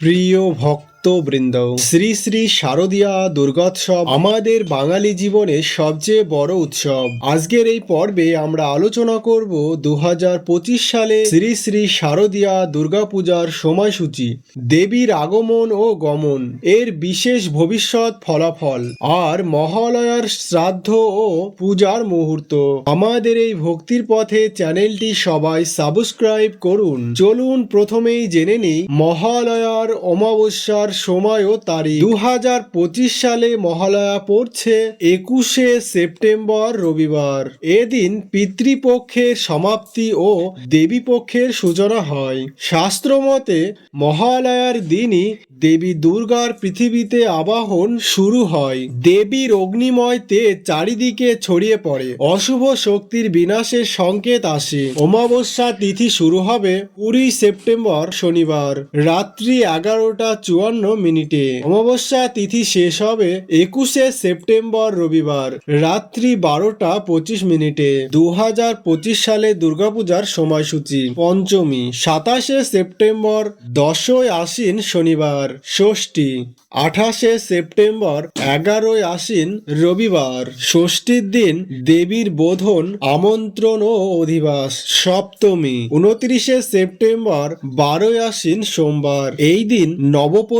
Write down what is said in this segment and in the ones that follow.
প্রিয় ভক্তবৃন্দ শ্রী শ্রী শারদীয়া দুর্গোৎসব আমাদের বাঙালি জীবনের সবচেয়ে বড় উৎসব। আজকের এই পর্বে আমরা আলোচনা করব দু সালে শ্রী শ্রী শারদীয়া দুর্গাপূজার সময়সূচি, দেবীর আগমন ও গমন, এর বিশেষ ভবিষ্যৎ ফলাফল, আর মহালয়ার শ্রাদ্ধ ও পূজার মুহূর্ত। আমাদের এই ভক্তির পথে চ্যানেলটি সবাই সাবস্ক্রাইব করুন। চলুন প্রথমেই জেনে নিই মহালয়ার অমাবস্যার সময় ও তারিখ। দু হাজার পঁচিশ সালে মহালয়া পড়ছে একুশে সেপ্টেম্বর রবিবার। এদিন পিতৃপক্ষের সমাপ্তি ও দেবীপক্ষের সূচনা হয়। শাস্ত্রমতে, মহালয়ার দিনই দেবী দুর্গার পৃথিবীতে আবাহন শুরু হয়। দেবীর অগ্নিময় তেজ চারিদিকে ছড়িয়ে পড়ে। অশুভ শক্তির বিনাশের সংকেত আসে। অমাবস্যা তিথি শুরু হবে কুড়ি সেপ্টেম্বর শনিবার। রাত্রি এগারোটা চুয়ান্ন মিনিটে। অমাবস্যা তিথি শেষ হবে একুশে সেপ্টেম্বর রবিবার, রাত্রি বারোটা পঁচিশ মিনিটে। দু হাজার পঁচিশ সালে দুর্গাপূজার সময়সূচি, পঞ্চমী, সাতাশে সেপ্টেম্বর, দশই আশ্বিন শনিবার, ষষ্ঠী, আঠাশে সেপ্টেম্বর, এগারোই আশ্বিন রবিবার। ষষ্ঠীর দিন দেবীর বোধন, আমন্ত্রণ ও অধিবাস, সপ্তমী, উনত্রিশে সেপ্টেম্বর, বারোই আশ্বিন সোমবার। এই দিন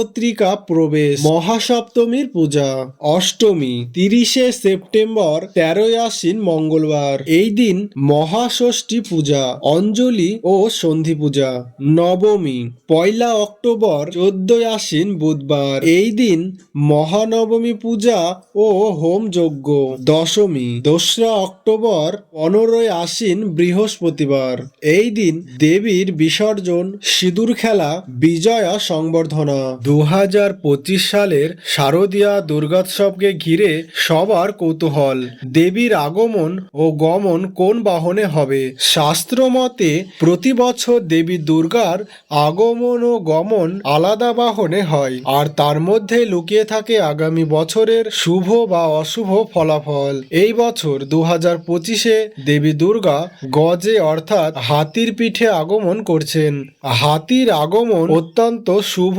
নবপত্রিকা প্রবেশ। মহাসপ্তমীর পূজা। অষ্টমী, তিরিশে সেপ্টেম্বর, তেরোই আশ্বিন মঙ্গলবার। এই দিন মহাষষ্ঠী পূজা, অঞ্জলি ও সন্ধি পূজা। নবমী, পয়লা অক্টোবর, চোদ্দই আশ্বিন বুধবার। এই দিন মহানবমী পূজা ও হোম যজ্ঞ। দশমী, দোসরা অক্টোবর, পনেরোই আশ্বিন বৃহস্পতিবার। এই দিন দেবীর বিসর্জন, সিঁদুর খেলা, বিজয়া সংবর্ধনা। দু হাজার পঁচিশ সালের শারদীয়া দুর্গোৎসবকে ঘিরে সবার কৌতূহল। দেবীর আগমন ও গমন কোন বাহনে হবে? শাস্ত্র মতে প্রতি বছর দেবী দুর্গার আগমন ও গমন আলাদা বাহনে হয়, আর তার মধ্যে লুকিয়ে থাকে আগামী বছরের শুভ বা অশুভ ফলাফল। এই বছর দু হাজার পঁচিশে দেবী দুর্গা গজে অর্থাৎ হাতির পিঠে আগমন করছেন। হাতির আগমন অত্যন্ত শুভ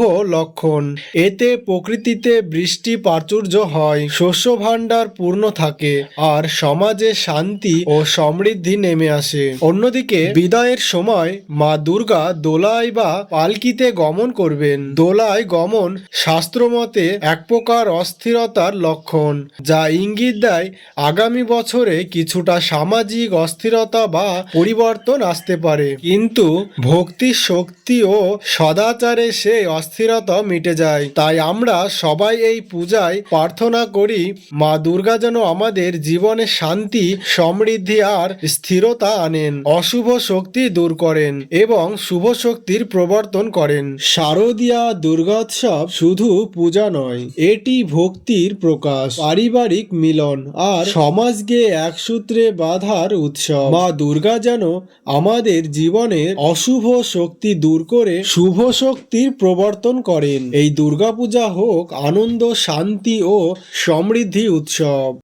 লক্ষণ এতে প্রকৃতিতে বৃষ্টি প্রাচুর্য হয় শস্য ভাণ্ডার পূর্ণ থাকে আর সমাজে শান্তি ও সমৃদ্ধি নেমে আসে। অন্যদিকে বিদায়ের সময় মা দুর্গা দোলায় বা পালকিতে গমন করবেন। দোলায় গমন শাস্ত্রমতে এক প্রকার অস্থিরতার লক্ষণ, যা ইঙ্গিত দেয় আগামী বছরে কিছুটা সামাজিক অস্থিরতা বা পরিবর্তন আসতে পারে। কিন্তু ভক্তি শক্তি ও সদাচারে সেই অস্থিরতা মিটে যায়। তাই আমরা সবাই এই পূজায় প্রার্থনা করি, মা দুর্গা যেন আমাদের জীবনে শান্তি, সমৃদ্ধি আর স্থিরতা আনেন, অশুভ শক্তি দূর করেন এবং শুভ শক্তির প্রবর্তন করেন। শারদীয়া দুর্গোৎসব শুধু পূজা নয়, এটি ভক্তির প্রকাশ, পারিবারিক মিলন আর সমাজকে এক সূত্রে বাঁধার উৎসব। মা দুর্গা যেন আমাদের জীবনের অশুভ শক্তি দূর করে শুভ শক্তির প্রবর্তন করেন। এই দুর্গাপূজা হোক আনন্দ শান্তি ও সমৃদ্ধি উৎসব।